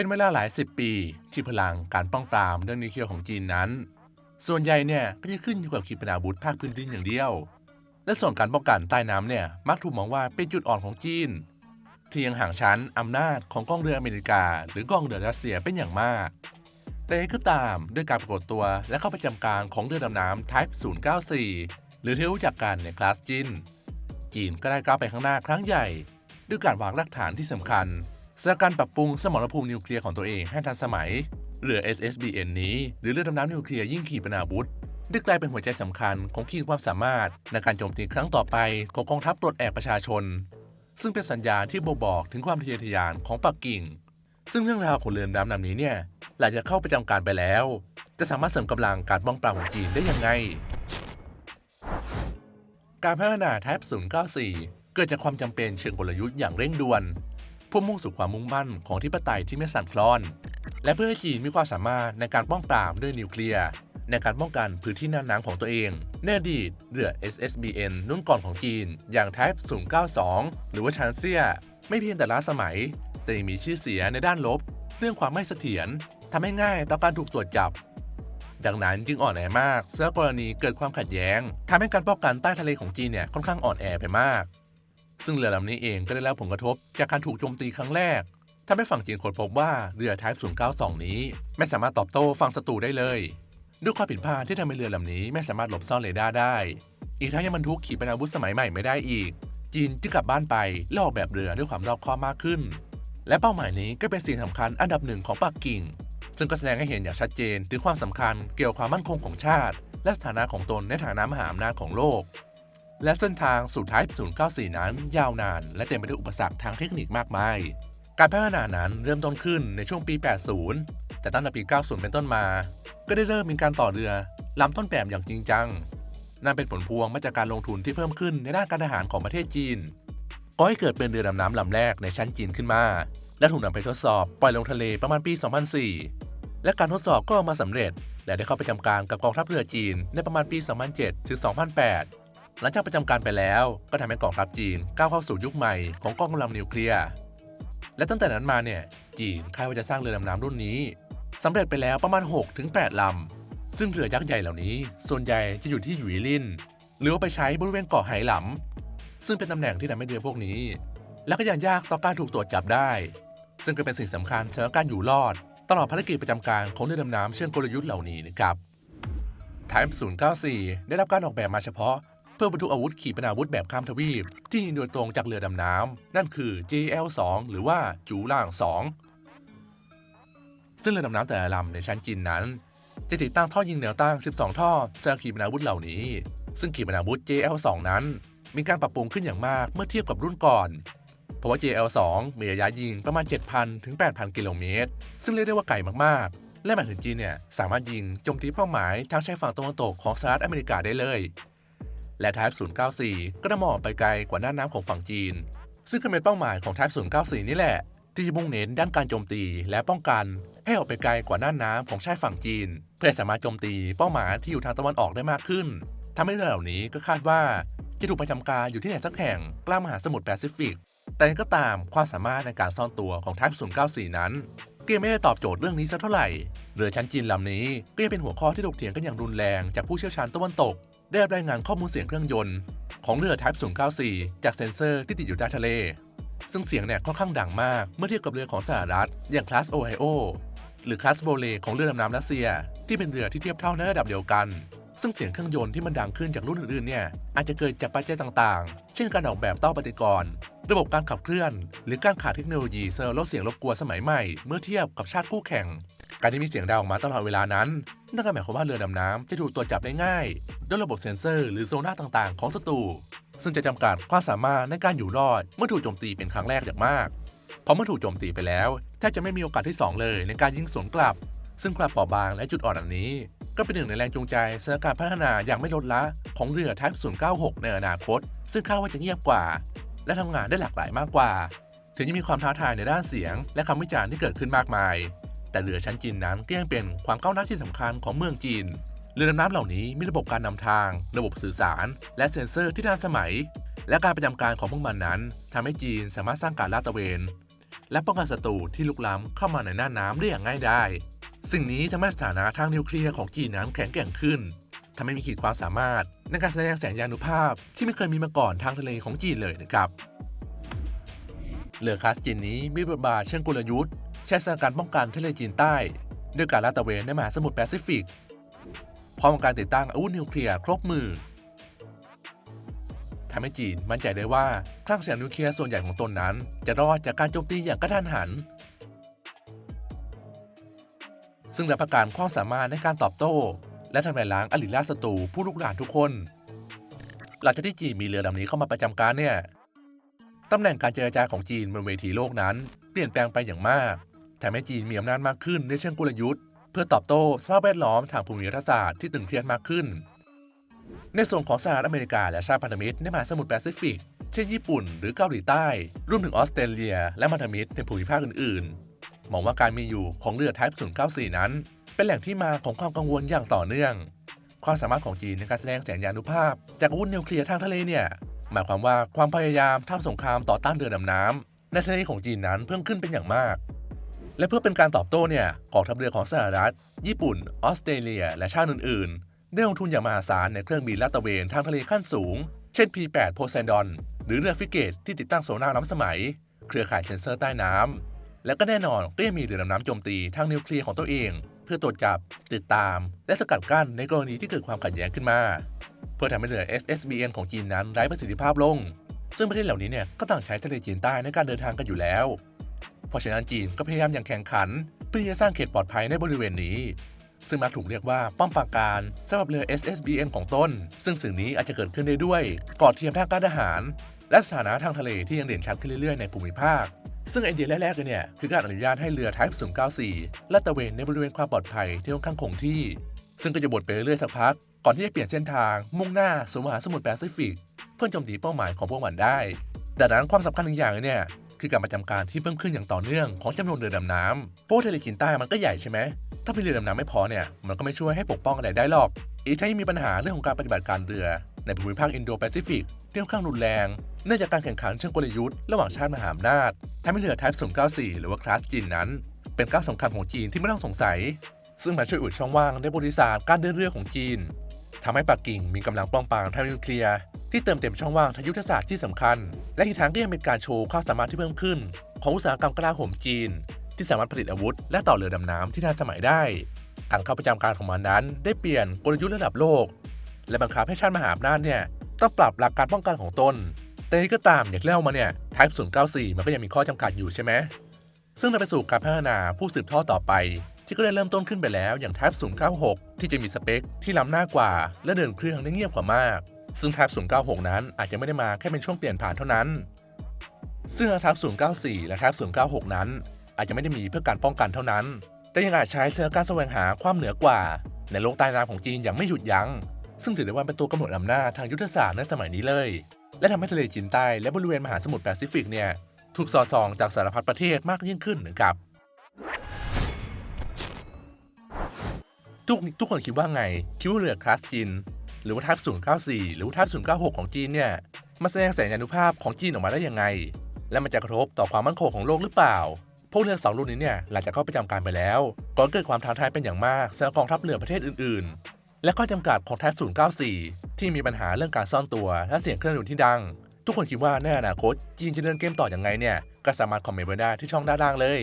เป็นเวลาหลายสิบปีที่พลังการป้องปรามเรื่องนิวเคลียร์ของจีนนั้น ส่วนใหญ่เนี่ยก็จะขึ้นอยู่กับขีปนาวุธภาคพื้นดินอย่างเดียว และส่วนการป้องกันใต้น้ำเนี่ยมักถูกมองว่าเป็นจุดอ่อนของจีน ที่ยังห่างชั้นอำนาจของกองเรืออเมริกา หรือกองเรือรัสเซียเป็นอย่างมาก แต่ก็ตามด้วยการปรากฏตัวและเข้าประจำการของเรือดำน้ำ Type 094 หรือที่รู้จักกันในคลาสจินจีนก็ได้ก้าวไปข้างหน้าครั้งใหญ่ ด้วยการวางรากฐานที่สำคัญ สำหรับการปรับปรุงสมรภูมินิวเคลียร์ของตัวเองให้ทันสมัยเรือ SSBN นี้ หรือเรือดำน้ำนิวเคลียร์ยิ่งขีปนาวุธได้กลายเป็นหัวใจสำคัญของขีดความสามารถในการโจมตีครั้งต่อไปของกองทัพปลดแอกประชาชน ซึ่งเป็นสัญญาณที่บ่งบอกถึงความทะเยอทะยานของปักกิ่ง ซึ่งเรื่องราวของเรือดำน้ำนี้เนี่ยหลังจากเข้าประจำการไปแล้ว จะสามารถเสริมกำลังการป้องปรามของจีนได้ยังไง การพัฒนา Type 094 เกิดจากความจำเป็นเชิงกลยุทธ์อย่างเร่งด่วน เพื่อมุ่งสู่ความมุ่งมั่นของที่ปไตยที่ไม่สั่นคลอน และเพื่อให้จีนมีความสามารถในการป้องปรามด้วยนิวเคลียร์ในการป้องกันพื้นที่น่านน้ำของตัวเองในอดีตเรือ SSBN รุ่นก่อนของจีน อย่าง Type 092 หรือว่าชานเซีย ไม่เพียงแต่ล้าสมัย แต่ยังมีชื่อเสียในด้านลบ เรื่องความไม่เสถียรทำให้ง่ายต่อการถูกตรวจจับ ดังนั้นจึงอ่อนแอมากเสื้อกรณีเกิดความขัดแย้งทำให้การป้องกันใต้ทะเลของจีนเนี่ยค่อนข้างอ่อนแอไปมาก ซึ่งเรือลำนี้เองก็ได้รับผลกระทบจากการถูกโจมตีครั้งแรกทำให้ฝั่งจีนค้นพบว่าเรือ Type 092 นี้ ไม่สามารถตอบโต้ฝั่งศัตรูได้เลย ด้วยความผิดพลาดที่ทำให้เรือลำนี้ไม่สามารถหลบซ่อนเรดาร์ได้ อีกทั้งยังบรรทุกขีปนาวุธสมัยใหม่ไม่ได้อีก จีนจึงกลับบ้านไปและออกแบบเรือด้วยความรอบคอบมากขึ้น และเป้าหมายนี้ก็เป็นสิ่งสำคัญอันดับหนึ่งของปักกิ่ง ซึ่งก็แสดงให้เห็นอย่างชัดเจนถึงความสำคัญเกี่ยวกับความมั่นคงของชาติ และสถานะของตนในฐานะมหาอำนาจของโลก และเส้นทางสู่ Type 094 นั้นยาวนาน และเต็มไปด้วยอุปสรรคทางเทคนิคมากมาย การพัฒนานั้นเริ่มต้นขึ้นในช่วงปี 80 แต่ตั้งแต่ปี 90 เป็นต้นมา ก็ได้เริ่มมีการต่อเรือลำต้นแบบอย่างจริงจัง นั่นเป็นผลพวงมาจากการลงทุนที่เพิ่มขึ้นในด้านการทหารของประเทศจีนก่อให้เกิดเป็นเรือดำน้ำลำแรกในชั้นจีนขึ้นมา และถูกนำไปทดสอบปล่อยลงทะเลประมาณปี 2004 และการทดสอบก็ออกมาสำเร็จ และได้เข้าไปจำการกับกองทัพเรือจีนในประมาณปี 2007 ถึง 2008 หลังจากประจำการไปแล้วก็ทำให้กองทัพจีนก้าวเข้าสู่ยุคใหม่ของกองกำลังนิวเคลียร์และตั้งแต่นั้นมาเนี่ยจีนคาดว่าจะสร้างเรือดำน้ำรุ่นนี้สำเร็จไปแล้วประมาณ 6-8ลำซึ่งเรือยักษ์ใหญ่เหล่านี้ ส่วนใหญ่จะอยู่ที่หยุยลินหรือว่าไปใช้บริเวณเกาะไหหลำซึ่งเป็นตำแหน่งที่ทำให้เรือพวกนี้ และก็ยังยากต่อการถูกตรวจจับได้ ซึ่งก็เป็นสิ่งสำคัญสำหรับการอยู่รอด ตลอดภารกิจประจำการของเรือดำน้ำเชิงกลยุทธ์เหล่านี้นะครับ Type 094 ได้รับการออกแบบมาเฉพาะ เพื่อบรรทุกอาวุธขีปนาวุธแบบข้ามทวีป ที่ยิงโดยตรงจากเรือดำน้ำนั่นคือ JL2 หรือว่าจูล่าง 2 ซึ่งเรือดำน้ำแต่ละลำในชั้นจีนนั้น จะติดตั้งท่อยิงแนวตั้ง 12 ท่อสำหรับขีปนาวุธเหล่านี้ ซึ่งขีปนาวุธ JL2 นั้น มีการปรับปรุงขึ้นอย่างมากเมื่อเทียบกับรุ่นก่อนเพราะว่า JL2 มีระยะยิงประมาณ 7,000 ถึง 8,000 กิโลเมตร ซึ่งเรียกได้ว่าไกลมาก ๆ และหมายถึงจีนเนี่ย สามารถยิงโจมตีเป้าหมายทางชายฝั่งตะวันตกของสหรัฐอเมริกาได้เลย และ Type 094 ก็ได้มองออกไปไกลกว่าน่านน้ำของฝั่งจีน ซึ่งเป็นเป้าหมายของ Type 094 นี่แหละ ที่จะมุ่งเน้นด้านการโจมตีและป้องกัน ให้ออกไปไกลกว่าน่านน้ำของชายฝั่งจีน เพื่อสามารถโจมตีเป้าหมายที่อยู่ทางตะวันออกได้มากขึ้นทำให้เรือเหล่านี้ก็คาดว่าจะถูกประจำการอยู่ที่ไหนสักแห่งกลางมหาสมุทรแปซิฟิก แต่ก็ตามความสามารถในการซ่อนตัวของ Type 094 นั้นก็ยังไม่ได้ตอบโจทย์เรื่องนี้สักเท่าไหร่ เรือชั้นจีนลำนี้ก็ยังเป็นหัวข้อที่ถกเถียงกันอย่างรุนแรงจากผู้เชี่ยวชาญตะวันตก ได้รับรายงานข้อมูลเสียงเครื่องยนต์ของเรือ Type 094 จากเซ็นเซอร์ที่ติดอยู่ใต้ทะเล ซึ่งเสียงเนี่ยค่อนข้างดังมากเมื่อเทียบกับเรือของสหรัฐ อย่างคลาสโอไฮโอหรือคลาสโบเลของเรือดำน้ำรัสเซีย ที่เป็นเรือที่เทียบเท่าในระดับเดียวกัน ซึ่งเสียงเครื่องยนต์ที่มันดังขึ้นจากรุ่นอื่นๆเนี่ยอาจจะเกิดจากปัจจัยต่างๆ เช่นการออกแบบเต้าปฏิกรณ์ ระบบการขับเคลื่อน หรือการขาดเทคโนโลยีเซอร์ลดเสียงรบกวนสมัยใหม่ เมื่อเทียบกับชาติคู่แข่ง การที่มีเสียงดังออกมาตลอดเวลานั้นนั่นก็หมายความว่าเรือดำน้ำจะถูกตรวจจับได้ง่ายด้วยระบบเซ็นเซอร์หรือโซน่าต่างๆ ของศัตรูซึ่งจะจำกัดความสามารถในการอยู่รอด เมื่อถูกโจมตีเป็นครั้งแรกอย่างมาก เพราะเมื่อถูกโจมตีไปแล้วแทบจะไม่มีโอกาสที่สองเลยในการยิงสวนกลับ ซึ่งความเปราะบางและจุดอ่อนอันนี้ ก็เป็นหนึ่งในแรงจูงใจสำหรับการพัฒนาอย่างไม่ลดละของเรือ Type 096 ในอนาคต ซึ่งคาดว่าจะเงียบกว่า และทำงานได้หลากหลายมากกว่า ถึงจะมีความท้าทายในด้านเสียง และคำวิจารณ์ที่เกิดขึ้นมากมาย แต่เรือชั้นจีนนั้นก็ยังเป็นความก้าวหน้าที่สำคัญของเมืองจีนเรือดำน้ำเหล่านี้มีระบบการนำทาง ระบบสื่อสาร และเซ็นเซอร์ที่ทันสมัย และการประจำการของพวกมันนั้นทำให้จีนสามารถสร้างการลาดตระเวน และป้องกันศัตรูที่ลุกล้ำเข้ามาในหน้าน้ำได้อย่างง่ายไดายสิ่งนี้ทำให้สถานะทางนิวเคลียร์ของจีนนั้นแข็งแกร่งขึ้น ทำให้มีขีดความสามารถในการแสดงแสงยานุภาพที่ไม่เคยมีมาก่อนทางทะเลของจีนเลยนะครับเรือคาสจีนนี้มีบทบาทเชิงกลยุทธ์ใช้สถานการณ์ป้องกันทะเลจีนใต้ ด้วยการลาดตระเวนในมหาสมุทรแปซิฟิกพร้อมกับการติดตั้งอาวุธนิวเคลียร์ครบมือทำให้จีนมั่นใจได้ว่าคลังเสียงนิวเคลียร์ส่วนใหญ่ของตนนั้น จะรอดจากการโจมตีอย่างกระทันหัน ซึ่งรับประกันความสามารถในการตอบโต้ และทำลายล้างอริราชศัตรูผู้ลุกรานทุกคน หลังจากที่จีนมีเรือลำนี้เข้ามาประจำการเนี่ยตำแหน่งการเจรจาของจีนบนเวทีโลกนั้น เปลี่ยนแปลงไปอย่างมากทำให้จีนมีอำนาจมากขึ้นในเชิงกลยุทธ์เพื่อตอบโต้สภาพแวดล้อมทางภูมิรัฐศาสตร์ที่ตึงเครียดมากขึ้น ในส่วนของสหรัฐอเมริกาและชาติพันธมิตรในมหาสมุทรแปซิฟิก เช่นญี่ปุ่นหรือเกาหลีใต้รวมถึงออสเตรเลีย และพันธมิตรในภูมิภาคอื่นๆมองว่าการมีอยู่ของเรือ Type 094 นั้น เป็นแหล่งที่มาของความกังวลอย่างต่อเนื่อง ความสามารถของจีนในการแสดงแสงยานุภาพ จากอาวุธนิวเคลียร์ทางทะเลเนี่ยหมายความว่าความพยายามทำสงครามต่อต้านเรือดำน้ำในทะเลของจีนนั้นเพิ่มขึ้นเป็นอย่างมาก และเพื่อเป็นการตอบโต้เนี่ยกองทัพเรือของสหรัฐ ญี่ปุ่น ออสเตรเลีย และชาติอื่นๆ ได้ลงทุนอย่างมหาศาลในเครื่องบินลาดตระเวนทางทะเลขั้นสูง เช่น P8 Poseidon หรือเรือฟิเกตที่ติดตั้งโซน่าร์ล้ำสมัย เครือข่ายเซ็นเซอร์ใต้น้ำและก็แน่นอนก็ยังมีเรือดำน้ำโจมตีทางนิวเคลียร์ของตัวเอง พื่อตรวจจับติดตาม และสกัดกั้นในกรณีที่เกิดความขัดแย้งขึ้นมา เพื่อทำให้เรือ SSBN ของจีนนั้นไร้ประสิทธิภาพลง ซึ่งประเทศเหล่านี้เนี่ยก็ต่างใช้ทะเลจีนใต้ในการเดินทางกันอยู่แล้ว เพราะฉะนั้นจีนก็พยายามอย่างแข่งขันเพื่อจะสร้างเขตปลอดภัยในบริเวณนี้ ซึ่งมักถูกเรียกว่าป้อมปราการสำหรับเรือ SSBN ของต้น ซึ่งสิ่งนี้อาจจะเกิดขึ้นได้ด้วยกอดเทียมทางการทหาร และสถานะทางทะเลที่ยังเด่นชัดขึ้นเรื่อยๆในภูมิภาค ซึ่งไอเดียแรกๆเลยเนี่ยคือการอนุญาตให้เรือ Type 094ลาดตระเวนในบริเวณความปลอดภัยที่ค่อนข้างคงที่ ซึ่งก็จะบดไปเรื่อยๆสักพัก ก่อนที่จะเปลี่ยนเส้นทาง มุ่งหน้าสู่มหาสมุทรแปซิฟิก เพื่อโจมตีเป้าหมายของพวกมันได้ ดังนั้นความสำคัญหนึ่งอย่างเลยเนี่ยคือการประจำการที่เพิ่มขึ้นอย่างต่อเนื่องของจำนวนเรือดำน้ำเพราะว่าทะเลจีนใต้มันก็ใหญ่ใช่ไหมถ้ามีเรือดำน้ำไม่พอเนี่ยมันก็ไม่ช่วยให้ปกป้องอะไรได้หรอก อีกทั้งยังมีปัญหาเรื่องของการปฏิบัติการเรือ ในภูมิภาคอินโดแปซิฟิกที่ค่อนข้างรุนแรง เนื่องจากการแข่งขันเชิงกลยุทธ์ระหว่างชาติมหาอำนาจทำให้เรือ Type 094 หรือว่าคลาสจีนนั้น เป็นก้าวสำคัญของจีนที่ไม่ต้องสงสัย ซึ่งมันช่วยอุดช่องว่างในบริษัทการเดินเรือของจีนทำให้ปักกิ่งมีกำลังป้องปรามทางนิวเคลียร์ที่เติมเต็มช่องว่างทางยุทธศาสตร์ที่สำคัญ และอีกทางก็ยังเป็นการโชว์ความสามารถที่เพิ่มขึ้น ของอุตสาหกรรมกลาโหมจีน ที่สามารถผลิตอาวุธ และต่อเรือดำน้ำที่ทันสมัยได้การเข้าประจำการของมันนั้น ได้เปลี่ยนกลยุทธ์ระดับโลก และบังคับให้ชาติมหาอำนาจเนี่ยต้องปรับหลักการป้องกันของตน แต่ยังไงก็ตามอย่างที่เล่ามาเนี่ย Type 094 มันก็ยังมีข้อจำกัดอยู่ใช่ไหม ซึ่งนำไปสู่การพัฒนาผู้สืบทอดต่อไป ที่ก็ได้เริ่มต้นขึ้นไปแล้วอย่าง Type 096 ที่จะมีสเปคที่ล้ำหน้ากว่า และเดินเครื่องได้เงียบกว่ามาก ซึ่ง Type 096 นั้นอาจจะไม่ได้มาแค่เป็นช่วงเปลี่ยนผ่านเท่านั้น ซึ่ง Type 094 และ Type 096 นั้น อาจจะไม่ได้มีเพื่อการป้องกันเท่านั้น แต่ยังอาจใช้เพื่อการแสวงหาความเหนือกว่า ในโลกใต้น้ำของจีนอย่างไม่หยุดยัง้ง ซึ่งถือได้ว่าเป็นตัวกำหนดอำนาจทางยุทธศาสตร์ในสมัยนี้เลย และทำให้ทะเลจีนใต้และบริเวณมหาสมุทรแปซิฟิกเนี่ยถูกสอดส่องจากสารพัดประเทศมากยิ่งขึ้นนะครับทุกทุกคนคิดว่าไง คิดว่าเรือคลาสจีน หรือว่าทัพ094 หรือว่าทัพ096 ของจีนเนี่ยมาแสดงแสงยานุภาพของจีนออกมาได้ยังไง และมันจะกระทบต่อความมั่นคงของโลกหรือเปล่า พวกเรือสองรุ่นนี้เนี่ยหลังจากเข้าประจำการไปแล้ว ก็เกิดความท้าทายเป็นอย่างมากสำหรับกองทัพเรือประเทศอื่น และข้อจำกัดของทัพ094 ที่มีปัญหาเรื่องการซ่อนตัวและเสียงเครื่องยนต์ที่ดัง ทุกคนคิดว่าในอนาคตจีนจะเดินเกมต่ออย่างไงเนี่ย ก็สามารถคอมเมนต์ไว้ได้ที่ช่องด้านล่างเลย